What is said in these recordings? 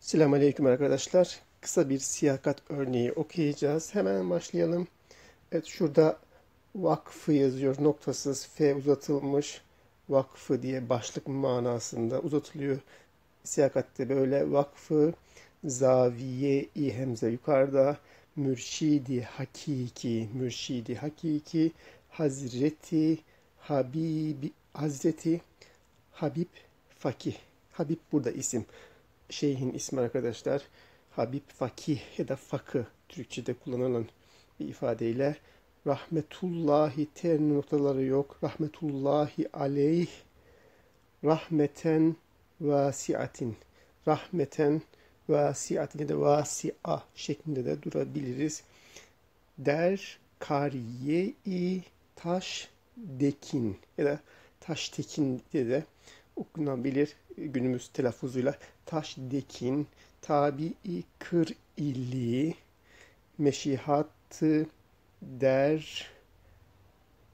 Selamünaleyküm arkadaşlar. Kısa bir siyakat örneği okuyacağız. Hemen başlayalım. Evet şurada vakfı yazıyor. Noktasız F uzatılmış. Vakfı diye başlık manasında uzatılıyor. Siyakatte böyle vakfı zaviye i hemze yukarıda mürşidi hakiki mürşidi hakiki hazreti habibi hazreti habib fakih habib burada isim şeyhin ismi arkadaşlar Habib Fakih ya da Fakı Türkçe'de kullanılan bir ifadeyle rahmetullahi ten noktaları yok. Rahmetullahi aleyh rahmeten vasiatin rahmeten vasiatin ya da vasia şeklinde de durabiliriz. Der kariye-i taş dekin ya da taş tekin diye de okunabilir günümüz telaffuzuyla taşdekin tabii kır ili meşihatı der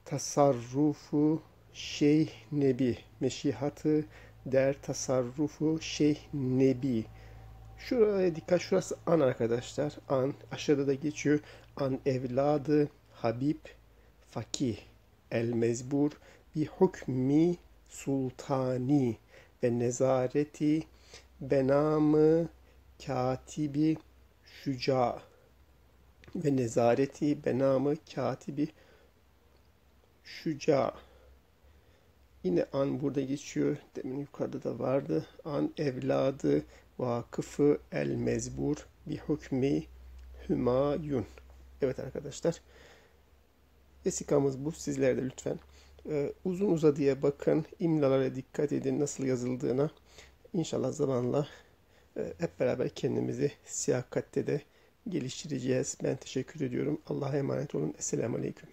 tasarrufu şeyh nebi meşihatı der tasarrufu şeyh nebi Şuraya dikkat. Şurası an arkadaşlar. An. Aşağıda da geçiyor. An evladı Habib Fakih El Mezbur bi hukmi sultani ve nezareti benamı katibi şüca ve nezareti benamı katibi şüca Yine an burada geçiyor. Demin yukarıda da vardı. An evladı vakıfı el mezbur bi hükmi hümayun. Evet arkadaşlar. Vesikamız bu. Sizler de lütfen e, uzun uzadıya bakın. İmlalara dikkat edin nasıl yazıldığına. İnşallah zamanla e, hep beraber kendimizi siyakatte de geliştireceğiz. Ben teşekkür ediyorum. Allah'a emanet olun. Esselamu Aleyküm.